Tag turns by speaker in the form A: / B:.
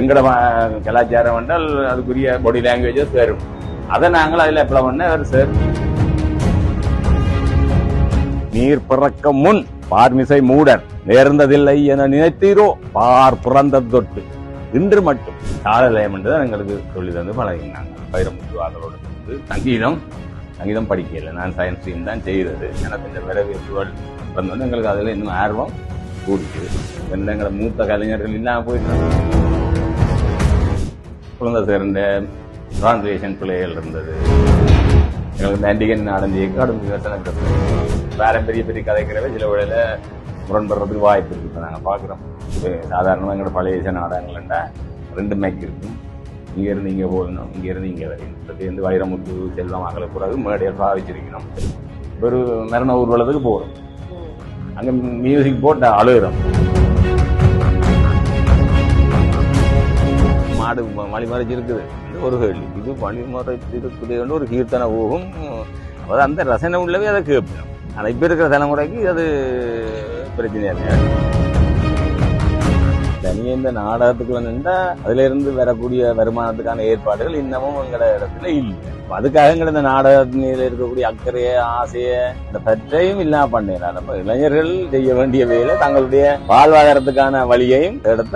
A: ம- கலாச்சாரம் என்றால் அதுக்குரிய பாடி லாங்குவேஜஸ் வரும் அதை நாங்கள் அதில் அப்ளை பண்ண சார் நீர் பிறக்க முன் பார்மிசை மூடர். நேர்ந்ததில்லை என நினைத்தீரோ? பார் பிறந்த தொட்டு. இன்று மட்டும். காலலயம் என்று தான் எங்களுக்கு சொல்லி தந்து பழகினாங்க. வைரமுத்துவார்களோடு வந்து சங்கீதம் சங்கீதம் படிக்கல. நான் சயின்ஸ் ஸ்ட்ரீம் தான் செய்தது. எனக்கு இந்த வரவேற்புகள் வந்தோடனே எங்களுக்கு அதில் இன்னும் ஆர்வம் கூடிச்சு எங்களை மூத்த கலைஞர்கள் இல்லாமல் போயிட்டாங்க. குழந்தை சேர்ந்த டிரான்ஸ்லேஷன் பிள்ளைகள் இருந்தது. எங்களுக்கு இந்த ஆன்டிகன் நாடஞ்சி கடும் விமர்சனம் இருந்தது. பாரம்பரிய பெரிய கதைக்கிறவே சில வேளையில் முரண்படுறதுக்கு வாய்ப்பு இருக்கு. இப்போ நாங்கள் பார்க்குறோம் சாதாரணமாக எங்களோட பழைய நாடகங்கள்ண்டா ரெண்டு மேக் இருக்கும் இங்கேருந்து இங்கே போகணும். இங்கேருந்து இங்கே வரையணும் இப்போ வைரமுத்து செல்வம் அகல கூடாது மேடையில் பாவிச்சிருக்கணும் ஒரு மரண ஊர்வலத்துக்கு போகிறோம் அங்கே மியூசிக் போட்டு அழுகிறோம். நாடு வழிமறைச்சு இருக்குது ஒரு கேள்வி. இது வழிமறைச்சு இருக்குது ஒரு கீர்த்தனை போகும். அது அந்த ரசனை உள்ளவே அதை கேட்போம். ஆனால் இப்போ இருக்கிற தலைமுறைக்கு அது பிரச்சனையாக இல்லை. தனியாக இந்த நாடகத்துக்குள்ள நின்றா அதுல இருந்து வரக்கூடிய வருமானத்துக்கான ஏற்பாடுகள் இன்னமும் எங்கட இடத்துல இல்லை. அதுக்காக எங்கட இந்த நாடகத்தில இருக்கக்கூடிய அக்கறைய ஆசைய இந்த பற்றையும் இல்லாம பண்ணிடலாம் நம்ம இளைஞர்கள் செய்ய வேண்டிய வேலை தங்களுடைய வாழ்வாதாரத்துக்கான வழியையும் எடுத்து